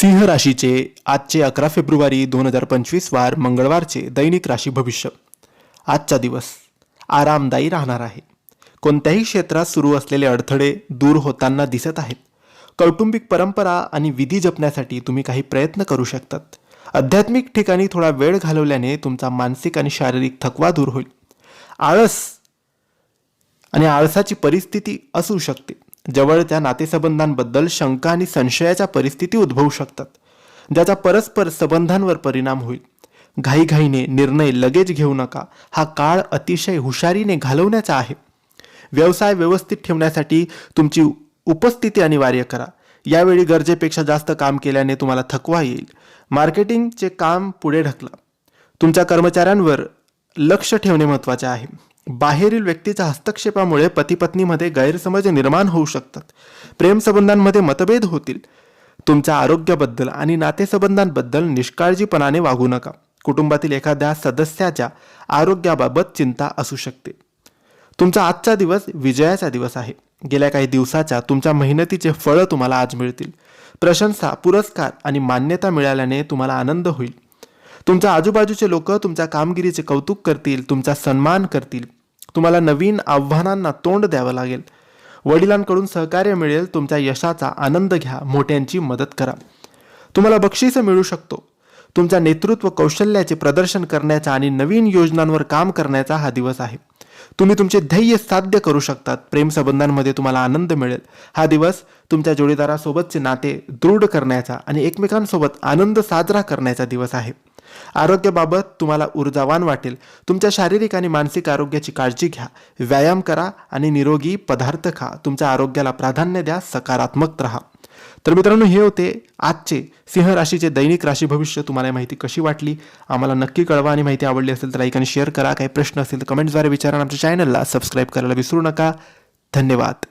सिंह राशीचे आजचे अकरा फेब्रुवारी दोन हजार पंचवीस वार मंगळवारचे दैनिक राशी भविष्य. आजचा दिवस आरामदायी राहणार आहे. कोणत्याही क्षेत्रात सुरू असलेले अडथळे दूर होताना दिसत आहेत. कौटुंबिक परंपरा आणि विधी जपण्यासाठी तुम्ही काही प्रयत्न करू शकतात. आध्यात्मिक ठिकाणी थोडा वेळ घालवल्याने तुमचा मानसिक आणि शारीरिक थकवा दूर होईल. आळस आणि आळसाची परिस्थिती असू शकते. जवळच्या नातेसंबंधांबद्दल शंका आणि संशयाच्या परिस्थिती उद्भवू शकतात ज्याचा परस्पर संबंधांवर परिणाम होईल. घाईघाईने निर्णय लगेच घेऊ नका. हा काळ अतिशय हुशारीने घालवण्याचा आहे. व्यवसाय व्यवस्थित ठेवण्यासाठी तुमची उपस्थिती अनिवार्य करा. यावेळी गरजेपेक्षा जास्त काम केल्याने तुम्हाला थकवा येईल. मार्केटिंगचे काम पुढे ढकला. तुमच्या कर्मचाऱ्यांवर लक्ष ठेवणे महत्त्वाचे आहे. बाहेरील व्यक्तीच्या हस्तक्षेपामुळे पतीपत्नीमध्ये गैरसमज निर्माण होऊ शकतात. प्रेमसंबंधांमध्ये मतभेद होतील. तुमच्या आरोग्याबद्दल आणि नातेसंबंधांबद्दल निष्काळजीपणाने वागू नका. कुटुंबातील एखाद्या सदस्याच्या आरोग्याबाबत चिंता असू शकते. तुमचा आजचा दिवस विजयाचा दिवस आहे. गेल्या काही दिवसाच्या तुमच्या मेहनतीचे फळं तुम्हाला आज मिळतील. प्रशंसा पुरस्कार आणि मान्यता मिळाल्याने तुम्हाला आनंद होईल. तुमच्या आजूबाजूचे लोक तुमच्या कामगिरीचे कौतुक करतील तुमचा सन्मान करतील. तुम्हाला नवीन आव्हानांना तोंड द्यावं लागेल. वडिलांकडून सहकार्य मिळेल. तुमच्या यशाचा आनंद घ्या. मोठ्यांची मदत करा. तुम्हाला बक्षीस मिळू शकतो. तुमच्या नेतृत्व कौशल्याचे प्रदर्शन करण्याचा आणि नवीन योजनांवर काम करण्याचा हा दिवस आहे. तुम्ही तुमचे ध्येय साध्य करू शकतात. प्रेमसंबंधांमध्ये तुम्हाला आनंद मिळेल. हा दिवस तुमच्या जोडीदारासोबतचे नाते दृढ करण्याचा आणि एकमेकांसोबत आनंद साजरा करण्याचा दिवस आहे. आरोग्याबाबत तुम्हाला ऊर्जावान वाटेल. तुमच्या शारीरिक आणि मानसिक आरोग्याची काळजी घ्या. व्यायाम करा आणि निरोगी पदार्थ खा. तुमच्या आरोग्याला प्राधान्य द्या. सकारात्मक राहा. तर मित्रांनो हे होते आजचे सिंह राशीचे दैनिक राशी भविष्य. तुम्हाला माहिती कशी वाटली? आम्हाला नक्की कळवा. आणि माहिती आवडली असेल तर लाईक आणि शेअर करा. काही प्रश्न असेल तर कमेंट्सद्वारे विचारा आमच्या चॅनलला सबस्क्राईब करायला विसरू नका. धन्यवाद.